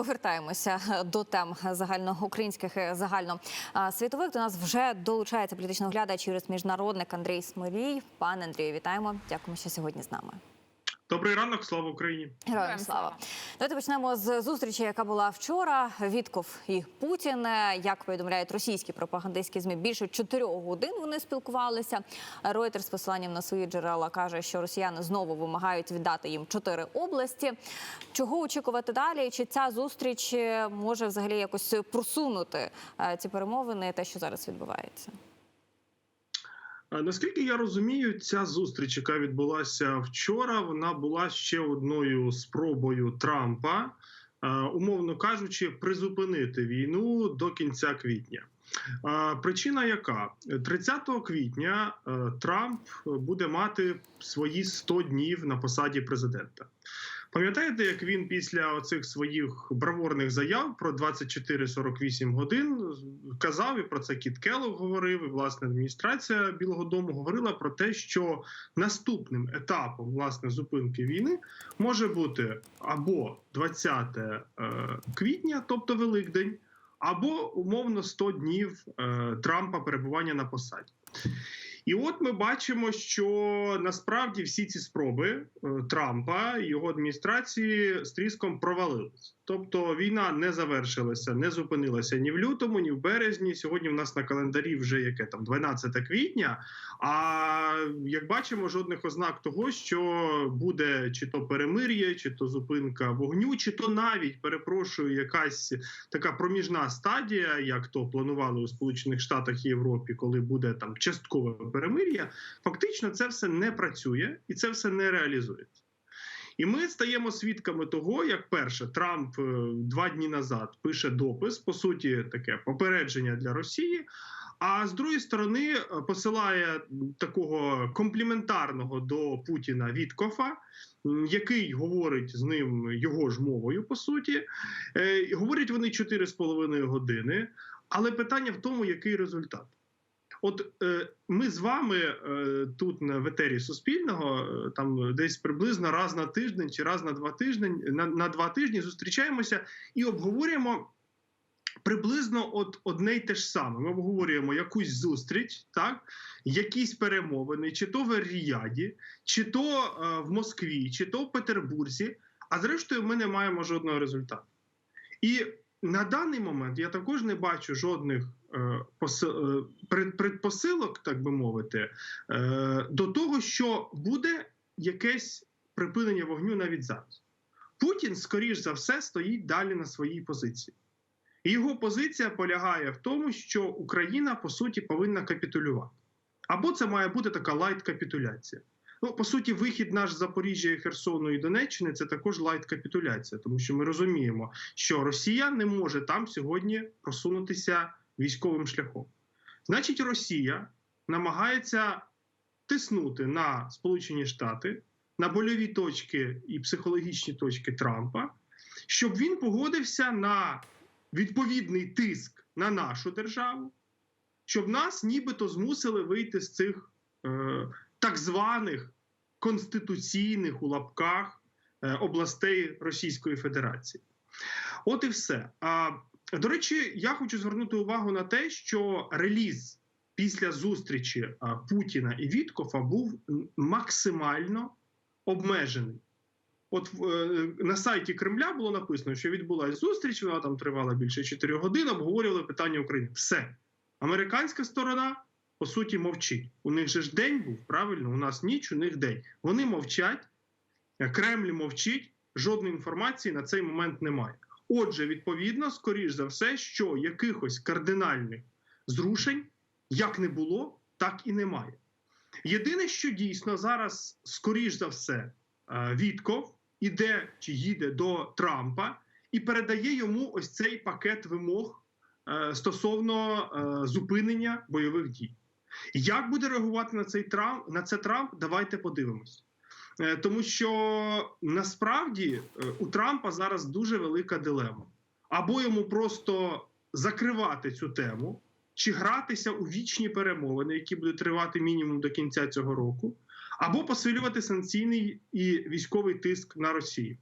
повертаємося до тем загальноукраїнських і загальносвітових. До нас вже долучається політичний оглядач, юрист міжнародник Андрій Смолій. Пане Андрію, вітаємо. Дякуємо, що сьогодні з нами. Добрий ранок, слава Україні. Героям слава. Давайте почнемо з зустрічі, яка була вчора. Вітков і Путін, як повідомляють російські пропагандистські змі, більше чотирьох годин вони спілкувалися. Реутер з посиланням на свої джерела каже, що росіяни знову вимагають віддати їм чотири області. Чого очікувати далі? Чи ця зустріч е, може взагалі якось просунути е, ці перемовини, те, що зараз відбувається? Наскільки я розумію, ця зустріч, яка відбулася вчора, вона була ще одною спробою Трампа, е, умовно кажучи, призупинити війну до кінця квітня. Причина яка 30 квітня е, Трамп буде мати свої 100 днів на посаді президента. Пам'ятаєте, як він після оцих своїх бравурних заяв про 24-48 годин казав і про це Кіт Келлог говорив, і власне адміністрація Білого Дому говорила про те, що наступним етапом власне зупинки війни може бути або 20 е, квітня, тобто Великдень, або умовно 100 днів е, Трампа перебування на посаді. І от ми бачимо, що насправді всі ці спроби е, Трампа і його адміністрації з тріском провалились. Тобто війна не завершилася, не зупинилася ні в лютому, ні в березні. Сьогодні в нас на календарі вже яке там 12 квітня. А як бачимо, жодних ознак того, що буде чи то перемир'я, чи то зупинка вогню, чи то навіть перепрошую, якась така проміжна стадія, як то планували у Сполучених Штатах і Європі, коли буде там часткове перемир'я. Фактично, це все не працює і це все не реалізується. І ми стаємо свідками того, як перше Трамп е, два дні назад пише допис, по суті, таке попередження для Росії. А з другої сторони е, посилає такого компліментарного до Путіна Віткофа, який говорить з ним його ж мовою, по суті. Е, Говорять вони 4,5 години. Але питання в тому, який результат. От е, ми з вами е, тут на ветері Суспільного, е, там десь приблизно раз на тиждень чи раз на два тижні на, на два тижні зустрічаємося і обговорюємо приблизно от одне й те ж саме. Ми обговорюємо якусь зустріч, так якісь перемовини, чи то в Ріяді, чи то е, в Москві, чи то в Петербурзі. А зрештою, ми не маємо жодного результату. І на даний момент я також не бачу жодних е, е, пред- предпосилок, так би мовити, е, до того, що буде якесь припинення вогню навіть зараз. Путін, скоріш за все, стоїть далі на своїй позиції. І його позиція полягає в тому, що Україна по суті повинна капітулювати. Або це має бути така лайт-капітуляція. Ну, по суті, вихід наш Запоріжжя, Херсону і Донеччини це також лайт-капітуляція, тому що ми розуміємо, що Росія не може там сьогодні просунутися військовим шляхом. Значить, Росія намагається тиснути на Сполучені Штати, на больові точки і психологічні точки Трампа, щоб він погодився на відповідний тиск на нашу державу, щоб нас нібито змусили вийти з цих е, так званих конституційних у лапках е, областей Російської Федерації. От і все. А, до речі, я хочу звернути увагу на те, що реліз після зустрічі Путіна і Віткофа був максимально обмежений. От е, на сайті Кремля було написано, що відбулася зустріч, вона там тривала більше 4 годин, обговорювали питання України. Все. Американська сторона, по суті, мовчить. У них же ж день був, правильно? У нас ніч, у них день. Вони мовчать, е, Кремль мовчить, жодної інформації на цей момент немає. Отже, відповідно, скоріш за все, що якихось кардинальних зрушень як не було, так і немає. Єдине, що дійсно зараз, скоріш за все, е, Вітков іде чи їде до Трампа і передає йому ось цей пакет вимог е, стосовно е, зупинення бойових дій. Як буде реагувати на цей Трамп на це Трамп? Давайте подивимось. Е, Тому що насправді е, у Трампа зараз дуже велика дилема. Або йому просто закривати цю тему, чи гратися у вічні перемовини, які будуть тривати мінімум до кінця цього року, або посилювати санкційний і військовий тиск на Росію.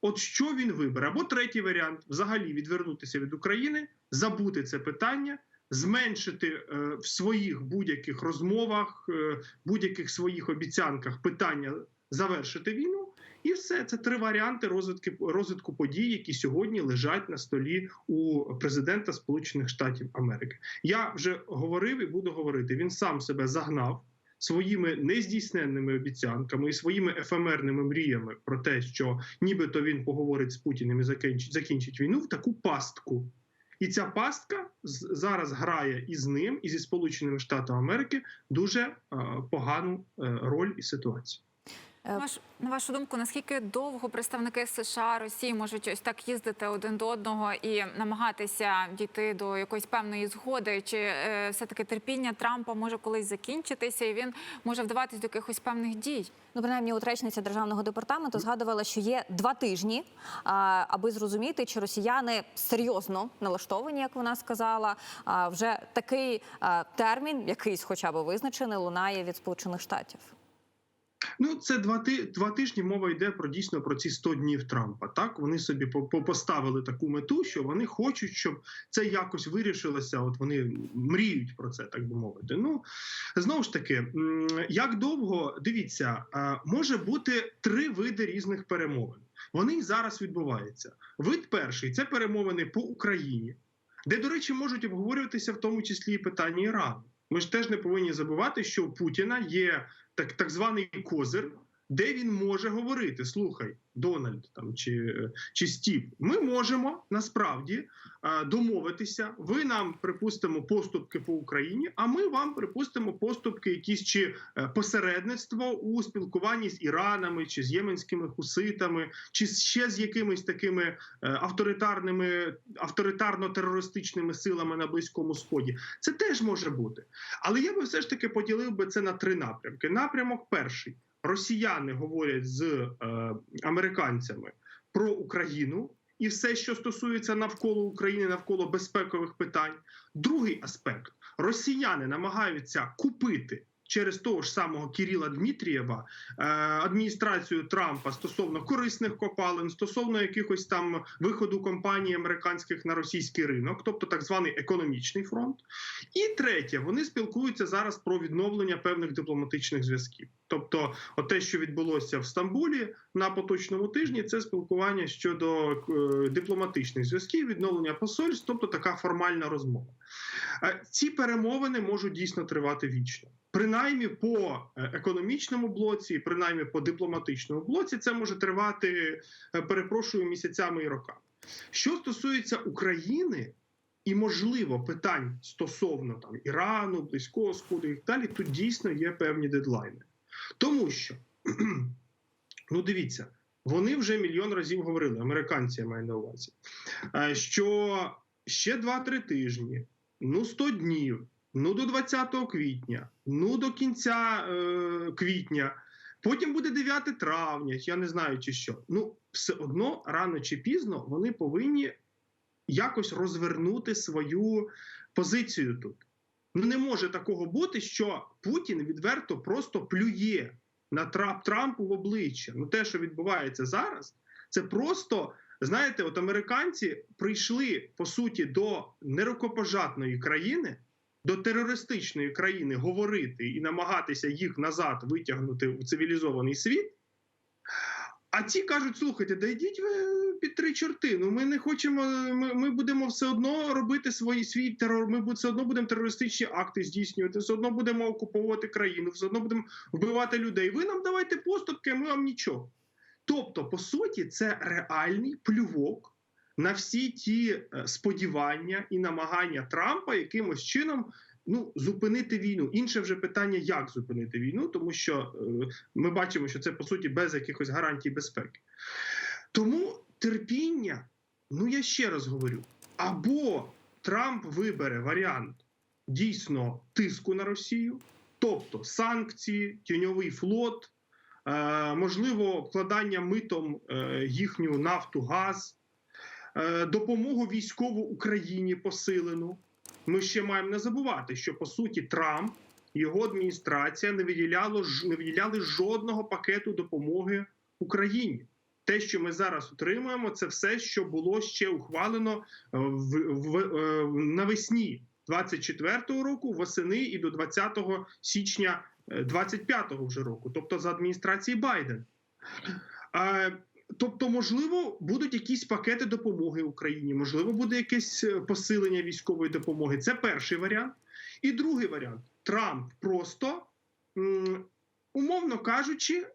От що він вибере? Або третій варіант взагалі відвернутися від України, забути це питання, зменшити е, в своїх будь-яких розмовах, будь-яких своїх обіцянках питання завершити війну. І все це три варіанти розвитки розвитку подій, які сьогодні лежать на столі у президента Сполучених Штатів Америки. Я вже говорив і буду говорити. Він сам себе загнав своїми нездійсненними обіцянками і своїми ефемерними мріями про те, що нібито він поговорить з Путіним і закінчить, закінчить війну в таку пастку. І ця пастка зараз грає і з ним, і зі Сполученими Штатами Америки дуже е, погану е, роль і ситуацію. Е, Ваш, на вашу думку, наскільки довго представники США Росії можуть ось так їздити один до одного і намагатися дійти до якоїсь певної згоди? Чи е, все-таки терпіння Трампа може колись закінчитися, і він може вдаватись до якихось певних дій? Ну, принаймні, утречниця державного департаменту згадувала, що є два тижні, а, аби зрозуміти, чи росіяни серйозно налаштовані, як вона сказала. А вже такий а, термін, якийсь, хоча б визначений, лунає від Сполучених Штатів. Ну, це два ти два тижні. Мова йде про дійсно про ці 100 днів Трампа. Так вони собі по- по- поставили таку мету, що вони хочуть, щоб це якось вирішилося. От вони мріють про це, так би мовити. Ну знову ж таки, як довго дивіться, може бути три види різних перемовин. Вони зараз відбуваються. Вид перший це перемовини по Україні, де, до речі, можуть обговорюватися в тому числі і питання Ірану. Ми ж теж не повинні забувати, що у Путіна є так, так званий козир, де він може говорити: слухай, Дональд там чи, чи Стів, ми можемо насправді е, домовитися. Ви нам припустимо поступки по Україні, а ми вам припустимо поступки, якісь чи е, посередництво у спілкуванні з Іранами, чи з єменськими хуситами, чи ще з якимись такими е, авторитарними авторитарно-терористичними силами на близькому сході. Це теж може бути. Але я би все ж таки поділив би це на три напрямки. Напрямок перший: росіяни говорять з е, американцями про Україну і все, що стосується навколо України, навколо безпекових питань. Другий аспект: росіяни намагаються купити. Через того ж самого Кіріла Дмитрієва е, адміністрацію Трампа стосовно корисних копалин, стосовно якихось там виходу компаній американських на російський ринок, тобто так званий економічний фронт. І третє, вони спілкуються зараз про відновлення певних дипломатичних зв'язків. Тобто, те, що відбулося в Стамбулі на поточному тижні, це спілкування щодо е, дипломатичних зв'язків, відновлення посольств, тобто така формальна розмова. Е, Ці перемовини можуть дійсно тривати вічно. Принаймні по е, економічному блоці, принаймні по дипломатичному блоці, це може тривати, е, перепрошую, місяцями і роками. Що стосується України, і можливо питань стосовно там Ірану, Близького Сходу і так далі, тут дійсно є певні дедлайни. Тому що, ну дивіться, вони вже мільйон разів говорили, американці я маю на увазі, е, що ще 2-3 тижні, ну 100 днів, ну до 20 квітня, ну до кінця е, квітня. Потім буде 9 травня, я не знаю чи що. Ну, все одно рано чи пізно вони повинні якось розвернути свою позицію тут. Ну не може такого бути, що Путін відверто просто плює на Трамп Трампу в обличчя. Ну те, що відбувається зараз, це просто знаєте, от американці прийшли по суті до нерукопожатної країни, до терористичної країни говорити і намагатися їх назад витягнути в цивілізований світ. А ті кажуть: слухайте, да йдіть ви під три чорти. Ну ми не хочемо. Ми, ми будемо все одно робити свої свій терор. Ми все одно будемо терористичні акти здійснювати, все одно будемо окуповувати країну, все одно будемо вбивати людей. Ви нам давайте поступки, а ми вам нічого. Тобто, по суті, це реальний плювок на всі ті е, сподівання і намагання Трампа якимось чином ну зупинити війну. Інше вже питання, як зупинити війну, тому що е, ми бачимо, що це по суті без якихось гарантій безпеки. Тому терпіння, ну я ще раз говорю, або Трамп вибере варіант дійсно тиску на Росію, тобто санкції, тіньовий флот, е, можливо, обкладання митом е, їхню нафту, газ, допомогу військову Україні посилену. Ми ще маємо не забувати, що по суті Трамп його адміністрація не виділяло не виділяли жодного пакету допомоги Україні. те, що ми зараз отримуємо, це все, що було ще ухвалено е, в, в, е, навесні 24-го року, восени і до 20 січня 25-го вже року, тобто за адміністрації Байден. Тобто, можливо, будуть якісь пакети допомоги Україні, можливо, буде якесь е, посилення військової допомоги. Це перший варіант. І другий варіант: Трамп просто, умовно кажучи,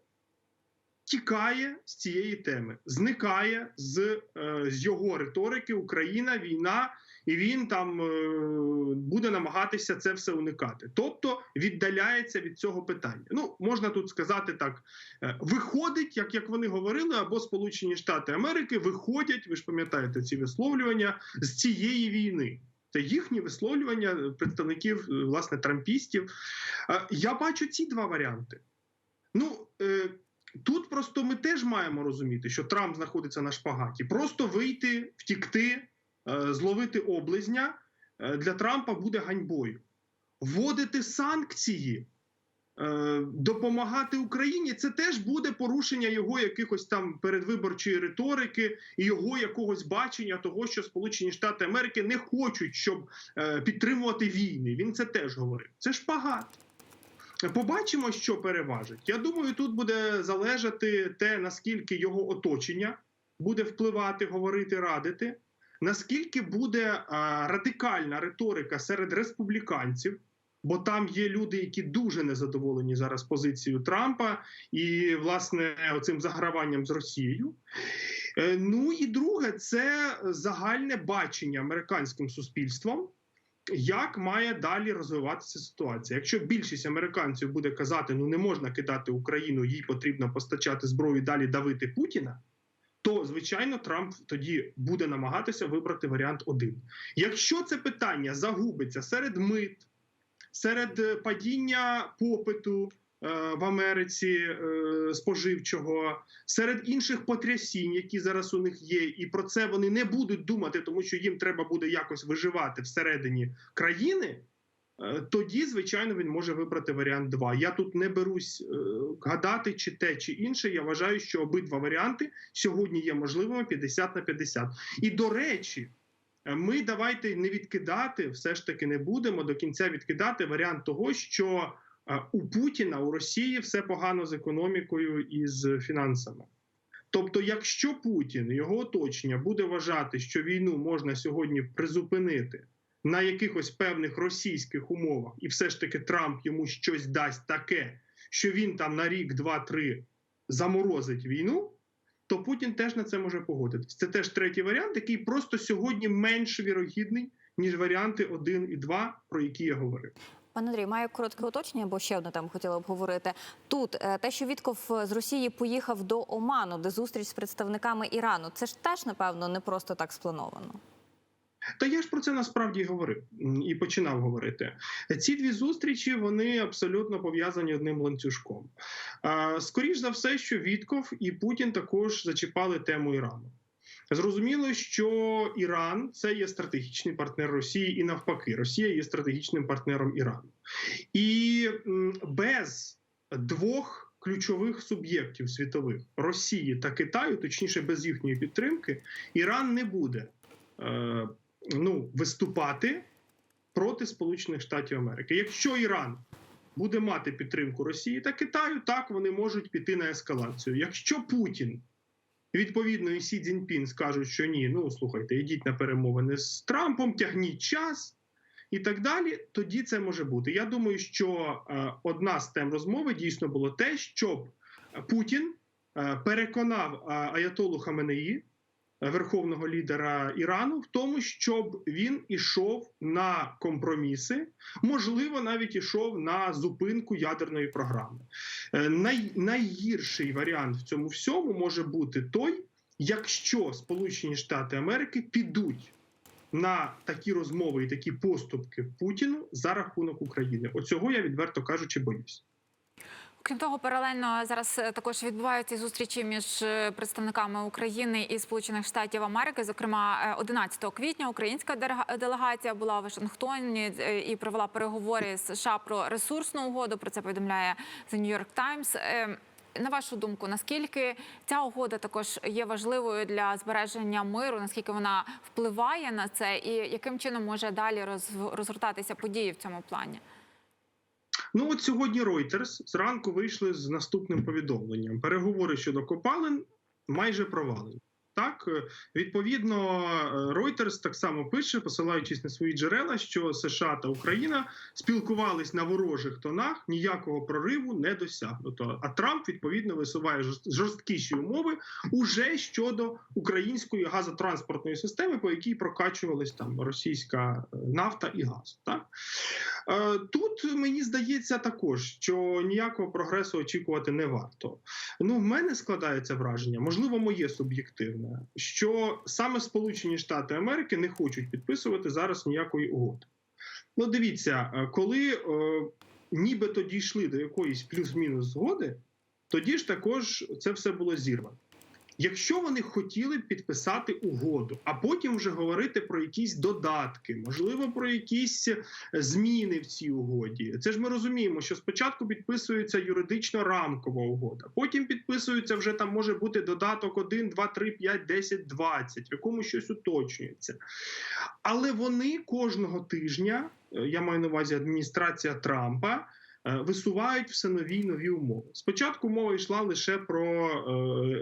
тікає з цієї теми, зникає з, е, з його риторики Україна, війна, і він там е, буде намагатися це все уникати. Тобто віддаляється від цього питання. Ну, можна тут сказати так: е, виходить, як, як вони говорили, або Сполучені Штати Америки виходять, ви ж пам'ятаєте ці висловлювання з цієї війни. Це їхні висловлювання представників власне трампістів. Я бачу ці два варіанти. Ну тут просто ми теж маємо розуміти, що Трамп знаходиться на шпагаті. Просто вийти, втікти, е, зловити облизня е, для Трампа буде ганьбою. Вводити санкції, е, допомагати Україні це теж буде порушення його якихось там передвиборчої риторики і його якогось бачення того, що Сполучені Штати Америки не хочуть, щоб підтримувати війни. Він це теж говорив. Це шпагат. Побачимо, що переважить. Я думаю, тут буде залежати те, наскільки його оточення буде впливати, говорити, радити, наскільки буде радикальна риторика серед республіканців, бо там є люди, які дуже незадоволені зараз позицією Трампа і, власне, оцим заграванням з Росією. Е, Ну і друге, це загальне бачення американським суспільством як має далі розвиватися ситуація. Якщо більшість американців буде казати, ну не можна кидати Україну, їй потрібно постачати зброю далі давити Путіна. То звичайно Трамп тоді буде намагатися вибрати варіант один. Якщо це питання загубиться серед мит, серед е, падіння попиту в Америці е, споживчого, серед інших потрясінь, які зараз у них є, і про це вони не будуть думати, тому що їм треба буде якось виживати всередині країни. е, Тоді, звичайно, він може вибрати варіант 2. Я тут не берусь е, гадати, чи те, чи інше. Я вважаю, що обидва варіанти сьогодні є можливими 50 на 50. І до речі, е, ми давайте не відкидати, все ж таки не будемо до кінця відкидати варіант того, що е, у Путіна у Росії все погано з економікою і з фінансами. Тобто, якщо Путін його оточення буде вважати, що війну можна сьогодні призупинити на якихось певних російських умовах, і все ж таки Трамп йому щось дасть таке, що він там на рік, два-три заморозить війну, то Путін теж на це може погодитись. Це теж третій варіант, який просто сьогодні менш вірогідний, ніж варіанти 1 і 2, про які я говорив. Пане Андрій, маю коротке уточнення, бо ще одне там хотіла обговорити. Тут е, те, що Вітков з Росії поїхав до Оману, де зустріч з представниками Ірану, це ж теж напевно не просто так сплановано. Та я ж про це насправді говорив і починав говорити. Ці дві зустрічі вони абсолютно пов'язані одним ланцюжком. А, Скоріш за все, що Вітков і Путін також зачіпали тему Ірану. Зрозуміло, що Іран це є стратегічний партнер Росії, і навпаки, Росія є стратегічним партнером Ірану. І без двох ключових суб'єктів світових Росії та Китаю, точніше, без їхньої підтримки, Іран не буде е, ну, виступати проти Сполучених Штатів Америки. Якщо Іран буде мати підтримку Росії та Китаю, так вони можуть піти на ескалацію. Якщо Путін відповідно і Сі Цзіньпін скажуть, що ні, ну слухайте, йдіть на перемовини з Трампом, тягніть час. І так далі, тоді це може бути. Я думаю, що е, одна з тем розмови дійсно було те, щоб Путін е, переконав е, Аятолу Хаменеї, верховного лідера Ірану, в тому, щоб він ішов на компроміси, можливо, навіть ішов на зупинку ядерної програми. Е, Най, найгірший варіант в цьому всьому може бути той, якщо Сполучені Штати Америки підуть на такі розмови і такі поступки Путіну за рахунок України. Оцього я відверто кажучи, боюсь. Крім того, паралельно зараз е, також відбуваються зустрічі між е, представниками України і Сполучених Штатів Америки. Зокрема, е, 11 квітня українська делегація була в Вашингтоні е, і провела переговори з США про ресурсну угоду. Про це повідомляє The New York Times. Е, на вашу думку, наскільки ця угода також є важливою для збереження миру? Наскільки вона впливає на це, і яким чином може далі роз- розгортатися події в цьому плані? Ну от сьогодні Reuters зранку вийшли з наступним повідомленням: переговори щодо копалин майже провалені. Так, е, відповідно, е, Reuters так само пише, посилаючись на свої джерела, що США та Україна спілкувались на ворожих тонах, ніякого прориву не досягнуто. А Трамп відповідно висуває жорст- жорсткіші умови уже щодо української газотранспортної системи, по якій прокачувалась там російська е, нафта і газ. Так Тут мені здається також, що ніякого прогресу очікувати не варто. Ну, в мене складається враження, можливо, моє суб'єктивне, що саме Сполучені Штати Америки не хочуть підписувати зараз ніякої угоди. Ну, дивіться, е, коли е, нібито дійшли до якоїсь плюс-мінус згоди, тоді ж також це все було зірвано. Якщо вони хотіли підписати угоду, а потім вже говорити про якісь додатки, можливо, про якісь е, зміни в цій угоді. Це ж ми розуміємо, що спочатку підписується юридично рамкова угода, потім підписується вже там може бути додаток 1, 2, 3, 5, 10, 20, в якому щось уточнюється. Але вони кожного тижня, е, я маю на увазі адміністрація Трампа. Е, Висувають все нові й нові умови. Спочатку мова йшла лише про е,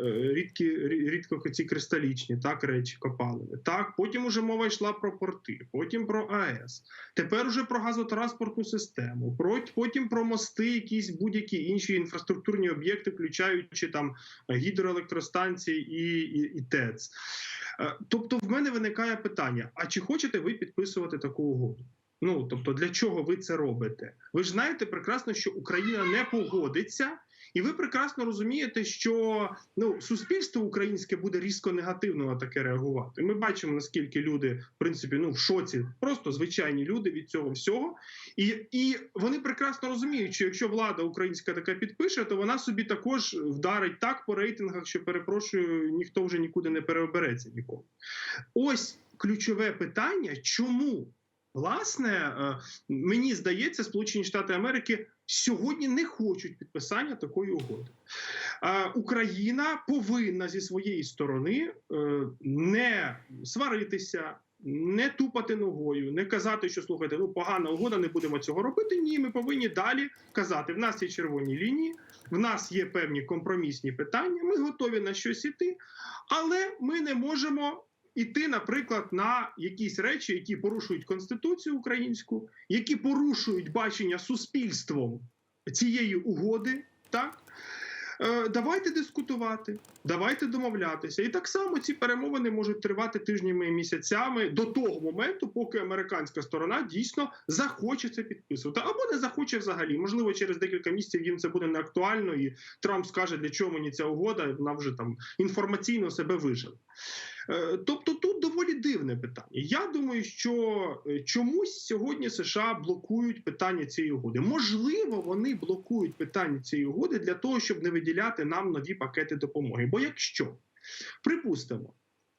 е, рідкі рідко ці кристалічні так речі копалини. Так, потім уже мова йшла про порти, потім про АЕС. Тепер уже про газотранспортну систему, потім про мости, якісь будь-які інші інфраструктурні об'єкти, включаючи там гідроелектростанції і, і, і ТЕЦ. Тобто, в мене виникає питання: а чи хочете ви підписувати таку угоду? Ну тобто, для чого ви це робите? Ви ж знаєте прекрасно, що Україна не погодиться. І ви прекрасно розумієте, що ну суспільство українське буде різко негативно на таке реагувати. Ми бачимо наскільки люди, в принципі, ну в шоці, просто звичайні люди від цього всього, і, і вони прекрасно розуміють, що якщо влада українська таке підпише, то вона собі також вдарить так по рейтингах, що перепрошую, ніхто вже нікуди не переобереться ніколи. Ось ключове питання, чому власне е, мені здається, Сполучені Штати Америки сьогодні не хочуть підписання такої угоди. Е, Україна повинна зі своєї сторони е, не сваритися. Не тупати ногою, не казати, що слухайте, ну погана угода, не будемо цього робити. Ні, ми повинні далі казати: в нас є червоні лінії, в нас є певні компромісні питання. Ми готові на щось іти, але ми не можемо іти, наприклад, на якісь речі, які порушують конституцію українську, які порушують бачення суспільством цієї угоди. Так Е, давайте дискутувати, давайте домовлятися. І так само ці перемовини можуть тривати тижнями і місяцями до того моменту, поки американська сторона дійсно захоче це підписувати, або не захоче взагалі. Можливо, через декілька місяців їм це буде не актуально, і Трамп скаже, для чого мені ця угода, вона вже там інформаційно себе виживе. Е, Тобто тут доволі дивне питання. Я думаю, що е, чомусь сьогодні США блокують питання цієї угоди. Можливо, вони блокують питання цієї угоди для того, щоб не виділяти нам нові пакети допомоги. Бо якщо припустимо.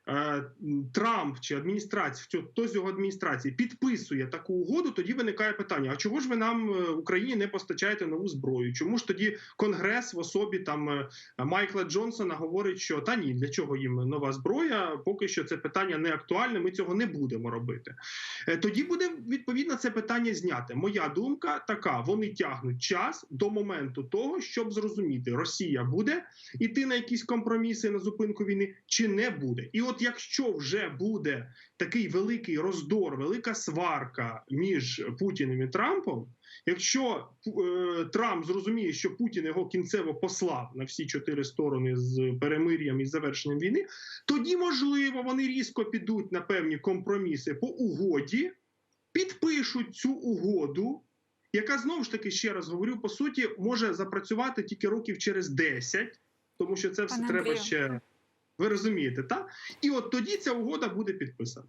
Е, Трамп чи адміністрація, хто- з його адміністрації підписує таку угоду, тоді виникає питання: а чого ж ви нам е, Україні не постачаєте нову зброю? Чому ж тоді Конгрес в особі там е, Майкла Джонсона говорить, що та ні, для чого їм нова зброя? Поки що це питання не актуальне. Ми цього не будемо робити. Тоді буде відповідно це питання зняте. Моя думка така: вони тягнуть час до моменту того, щоб зрозуміти, Росія буде іти на якісь компроміси на зупинку війни, чи не буде. І от якщо вже буде такий великий роздор, велика сварка між Путіним і Трампом. Якщо е, Трамп зрозуміє, що Путін його кінцево послав на всі чотири сторони з перемир'ям і завершенням війни, тоді можливо вони різко підуть на певні компроміси по угоді, підпишуть цю угоду, яка знову ж таки ще раз говорю, по суті, може запрацювати тільки років через 10, тому що це все Пане треба Андрію. ще. Ви розумієте, так? І от тоді ця угода буде підписана.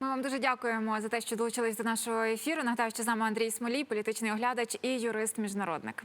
Ми вам дуже дякуємо за те, що долучились до нашого ефіру. Нагадаю, що з нами Андрій Смолій, політичний оглядач і юрист-міжнародник.